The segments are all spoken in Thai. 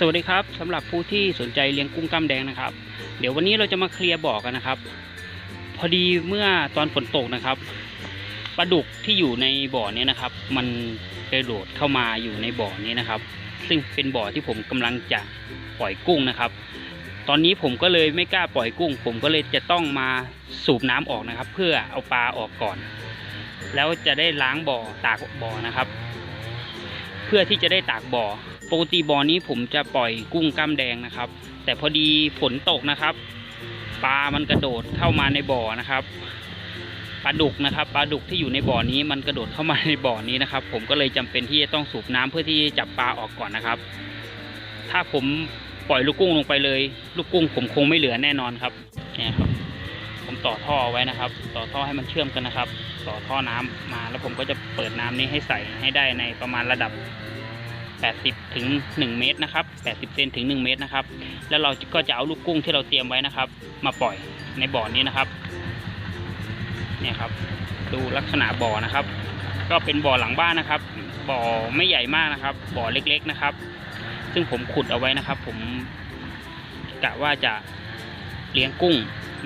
สวัสดีครับสำหรับผู้ที่สนใจเลี้ยงกุ้งกล้ามแดงนะครับ เดี๋ยววันนี้เราจะมาเคลียร์บ่อกันนะครับ พอดีเมื่อตอนฝนตกนะครับปลาดุกที่อยู่ในบ่อนี้นะครับ มันกระโดดเข้ามาอยู่ในบ่อนี้นะครับ ซึ่งเป็นบ่อที่ผมกำลังจะปล่อยกุ้งนะครับ ตอนนี้ผมก็เลยไม่กล้าปล่อยกุ้ง ผมก็เลยจะต้องมาสูบน้ำออกนะครับ เพื่อเอาปลาออกก่อน แล้วจะได้ล้างบ่อตากบ่อนะครับ เพื่อที่จะได้ตากบ่อ ปกติบ่อนี้ผมจะปล่อยกุ้งกล้ามแดงนะครับ แต่พอดีฝนตกนะครับ ปลามันกระโดดเข้ามาในบ่อนะครับปลาดุกนะครับปลาดุกที่อยู่ในบ่อนี้มันกระโดดเข้ามาในบ่อนี้นะครับ ผมก็เลยจำเป็นที่จะต้องสูบน้ำเพื่อที่จะจับปลาออกก่อนนะครับ ถ้าผมปล่อยลูกกุ้งลงไปเลย ลูกกุ้งผมคงไม่เหลือแน่นอนครับเนี่ยครับ ผมต่อท่อไว้นะครับ ต่อท่อให้มันเชื่อมกันนะครับ ต่อท่อน้ำมาแล้วผมก็จะเปิดน้ำนี้ให้ใส่ให้ได้ในประมาณระดับ 80ถึง1เมตรนะครับ80เซนถึง1เมตรนะครับ แล้วเราก็จะเอาลูกกุ้งที่เราเตรียมไว้นะครับ มาปล่อยในบ่อนี้นะครับเนี่ยครับ ดูลักษณะบ่อนะครับ ก็เป็นบ่อหลังบ้านนะครับ บ่อไม่ใหญ่มากนะครับ บ่อเล็กๆนะครับ ซึ่งผมขุดเอาไว้นะครับ ผมกะว่าจะเลี้ยงกุ้ง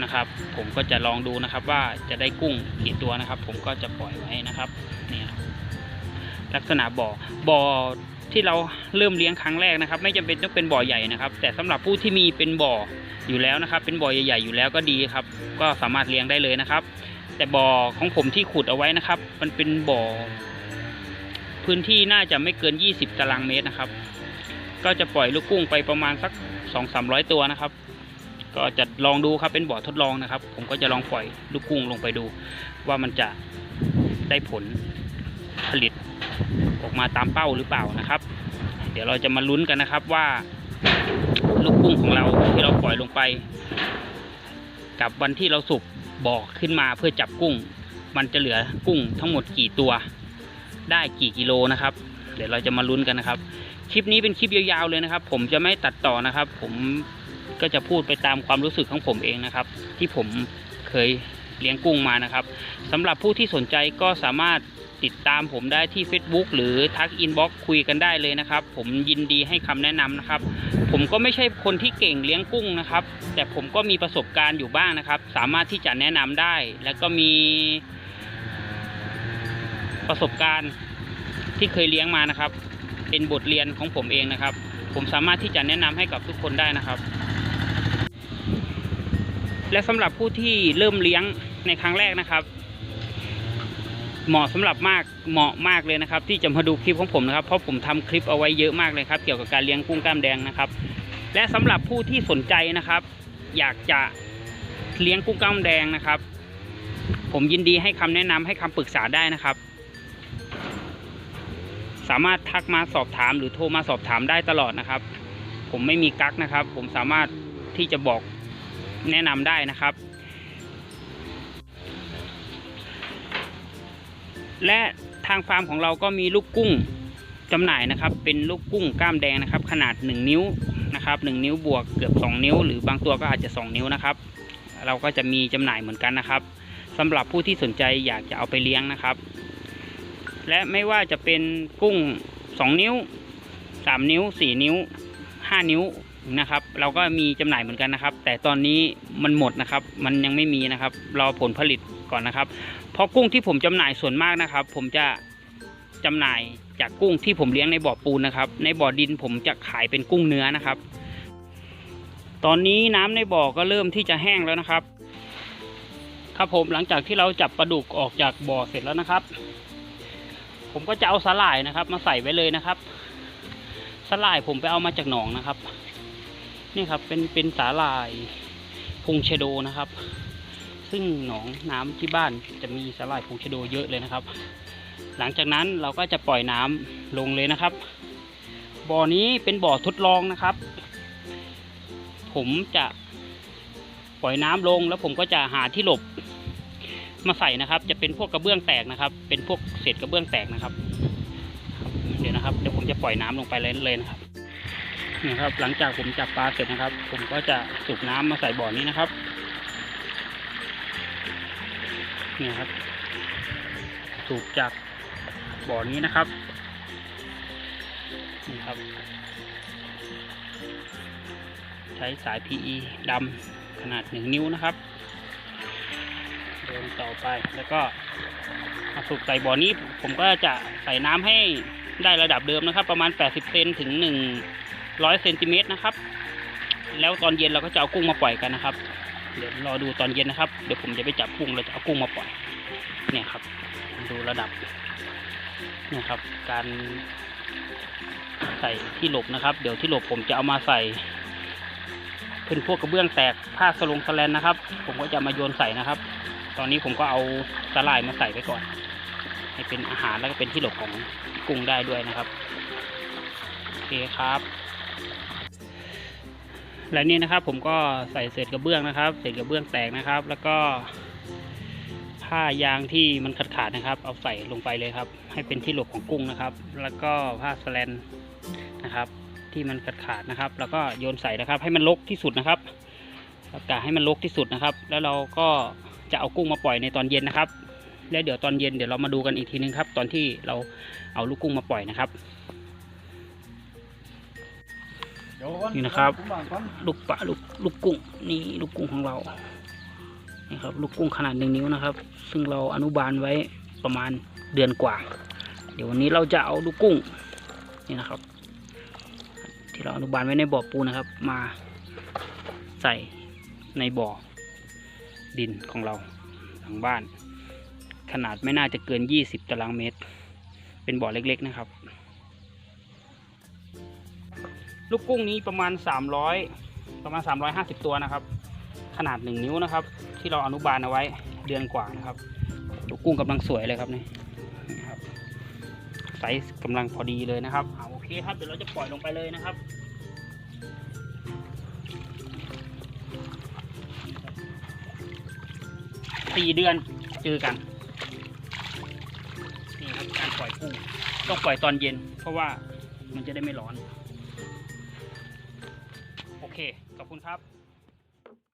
นะครับ ผมก็จะลองดูนะครับ ว่าจะได้กุ้งกี่ตัวนะครับ ผมก็จะปล่อยไว้นะครับ เนี่ยลักษณะบ่อบ่อ ที่เราเริ่มเลี้ยงครั้งแรกนะครับ ไม่จำเป็นต้องเป็นบ่อใหญ่นะครับ แต่สำหรับผู้ที่มีเป็นบ่ออยู่แล้วนะครับ เป็นบ่อใหญ่ๆอยู่แล้วก็ดีครับ ก็สามารถเลี้ยงได้เลยนะครับ แต่บ่อของผมที่ขุดเอาไว้นะครับ มันเป็นบ่อ พื้นที่น่าจะไม่เกิน 20 ตารางเมตรนะครับ ก็จะปล่อยลูกกุ้งไปประมาณสัก 2-300 ตัวนะครับก็จะลองดูครับเป็นบ่อทดลองนะครับ ผมก็จะลองปล่อยลูกกุ้งลงไปดู ว่ามันจะได้ผลผลิตออกมาตามเป้าหรือเปล่านะครับ เดี๋ยวเราจะมาลุ้นกันนะครับว่า ลูกกุ้งของเราที่เราปล่อยลงไป กับวันที่เราสุบบ่อขึ้นมาเพื่อจับกุ้ง มันจะเหลือกุ้งทั้งหมดกี่ตัว ได้กี่กิโลนะครับ เดี๋ยวเราจะมาลุ้นกันนะครับ คลิปนี้เป็นคลิปยาวๆเลยนะครับ ผมจะไม่ตัดต่อนะครับ ผมก็จะพูดไปตามความรู้สึกของผมเองนะครับ ที่ผมเคยเลี้ยงกุ้งมานะครับสำหรับผู้ที่สนใจก็สามารถ ติดตามผมได้ที่ Facebook หรือทักอินบ็อกคุยกันได้เลยนะครับ ผมยินดีให้คำแนะนำนะครับ ผมก็ไม่ใช่คนที่เก่งเลี้ยงกุ้งนะครับ แต่ผมก็มีประสบการณ์อยู่บ้างนะครับ สามารถที่จะแนะนำได้ แล้วก็มีประสบการณ์ที่เคยเลี้ยงมานะครับ เป็นบทเรียนของผมเองนะครับ ผมสามารถที่จะแนะนำให้กับทุกคนได้นะครับ และสำหรับผู้ที่เริ่มเลี้ยงในครั้งแรกนะครับ เหมาะสำหรับมากเหมาะมากเลยนะครับ ที่จะมาดูคลิปของผมนะครับเพราะผมทำคลิปเอาไว้เยอะมากเลยครับ เกี่ยวกับการเลี้ยงกุ้งกล้ามแดงนะครับ และสำหรับผู้ที่สนใจนะครับ อยากจะเลี้ยงกุ้งกล้ามแดงนะครับ ผมยินดีให้คำแนะนำให้คำปรึกษาได้นะครับ สามารถทักมาสอบถามหรือโทรมาสอบถามได้ตลอดนะครับ ผมไม่มีกั๊กนะครับ ผมสามารถที่จะบอกแนะนำได้นะครับ และทางฟาร์มของเราก็มีลูกกุ้งจำหน่ายนะครับ เป็นลูกกุ้งกล้ามแดงนะครับ ขนาด 1 นิ้วนะครับ1นิ้วบวกเกือบ 2 นิ้ว หรือบางตัวก็อาจจะ 2 นิ้วนะครับ เราก็จะมีจำหน่ายเหมือนกันนะครับสำหรับผู้ที่สนใจอยากจะเอาไปเลี้ยงนะครับ และไม่ว่าจะเป็นกุ้ง 2 นิ้ว 3 นิ้ว 4 นิ้ว 5 นิ้ว นะครับ เราก็มีจำหน่ายเหมือนกันนะครับ แต่ตอนนี้มันหมดนะครับ มันยังไม่มีนะครับรอผลผลิตก่อนนะครับ เพราะกุ้งที่ผมจำหน่ายส่วนมากนะครับ ผมจะจำหน่ายจากกุ้งที่ผมเลี้ยงในบ่อปูนนะครับ ในบ่อดินผมจะขายเป็นกุ้งเนื้อนะครับ ตอนนี้น้ำในบ่อก็เริ่มที่จะแห้งแล้วนะครับ ครับผมหลังจากที่เราจับปลาดุกออกจากบ่อเสร็จแล้วนะครับ ผมก็จะเอาสาหร่ายนะครับ มาใส่ไว้เลยนะครับสาหร่ายผมไปเอามาจากหนองนะครับ นี่ครับเป็นเป็นสาหร่ายพุงเชโดนะครับ ซึ่งหนองน้ำที่บ้านจะมีสาหร่ายพุงเชโดเยอะเลยนะครับ หลังจากนั้นเราก็จะปล่อยน้ำลงเลยนะครับ บ่อนี้เป็นบ่อทดลองนะครับ ผมจะปล่อยน้ำลงแล้วผมก็จะหาที่หลบมาใส่นะครับ จะเป็นพวกกระเบื้องแตกนะครับ เป็นพวกเศษกระเบื้องแตกนะครับ เดี๋ยวนะครับ เดี๋ยวผมจะปล่อยน้ำลงไปเลยเลยนะครับ นี่ครับ หลังจากผมจับปลาเสร็จนะครับ ผมก็จะสูบน้ำมาใส่บ่อนี้นะครับนี่ครับ สูบจากบ่อนี้นะครับนี่ครับ ใช้สาย PE ดำขนาด1นิ้วนะครับเดินต่อไปแล้วก็มาสูบใส่บ่อนี้ผมก็จะใส่น้ำให้ได้ระดับเดิมนะครับ ประมาณ 80 เซนถึง 100เซนติเมตรนะครับ แล้วตอนเย็นเราก็จะเอากุ้งมาปล่อยกันนะครับ เดี๋ยวรอดูตอนเย็นนะครับ เดี๋ยวผมจะไปจับกุ้งเราจะเอากุ้งมาปล่อย เนี่ยครับ ดูระดับ เนี่ยครับ การใส่ที่หลบนะครับ เดี๋ยวที่หลบผมจะเอามาใส่เป็นพวกกระเบื้องแตกผ้าสลงสแลนนะครับ ผมก็จะมาโยนใส่นะครับ ตอนนี้ผมก็เอาสลายมาใส่ไว้ก่อน ให้เป็นอาหารแล้วก็เป็นที่หลบของกุ้งได้ด้วยนะครับ โอเคครับ และนี่นะครับผมก็ใส่เศษกระเบื้องนะครับ เศษกระเบื้องแตกนะครับ แล้วก็ ผ้ายางที่มันขาดขาดๆนะครับ เอาใส่ลงไปเลยครับ ให้เป็นที่หลบของกุ้งนะครับ แล้วก็ผ้าสแลนนะครับ ที่มันขาดขาดๆนะครับ แล้วก็โยนใส่นะครับ ให้มันลกที่สุดนะครับอากาศให้มันลกที่สุดนะครับ แล้วเราก็จะเอากุ้งมาปล่อยในตอนเย็นนะครับ แล้วเดี๋ยวตอนเย็นเดี๋ยวเรามาดูกันอีกทีนึงครับ ตอนที่เราเอาลูกกุ้งมาปล่อยนะครับ นี่นะครับ ลูกปลาลูกลูกกุ้งนี่ลูกกุ้งของเรานี่ครับลูกกุ้งขนาดหนึ่งนิ้วนะครับ ซึ่งเราอนุบาลไว้ประมาณเดือนกว่า เดี๋ยววันนี้เราจะเอาลูกกุ้งนี่นะครับ ที่เราอนุบาลไว้ในบ่อปูนนะครับ มาใส่ในบ่อดินของเราหลังบ้าน ขนาดไม่น่าจะเกิน 20 ตารางเมตร เป็นบ่อเล็กๆนะครับ ลูกกุ้งนี้ประมาณ 300 ประมาณ 350 ตัวนะครับ ขนาด 1 นิ้วนะครับ ที่เราอนุบาลเอาไว้เดือนกว่านะครับ ลูกกุ้งกำลังสวยเลยครับนี่นะครับไซส์กำลังพอดีเลยนะครับโอเคครับเดี๋ยวเราจะปล่อยลงไปเลยนะครับสี่เดือนเจอกันนี่ครับการปล่อยกุ้งต้องปล่อยตอนเย็น เพราะว่ามันจะได้ไม่ร้อน คุณครับ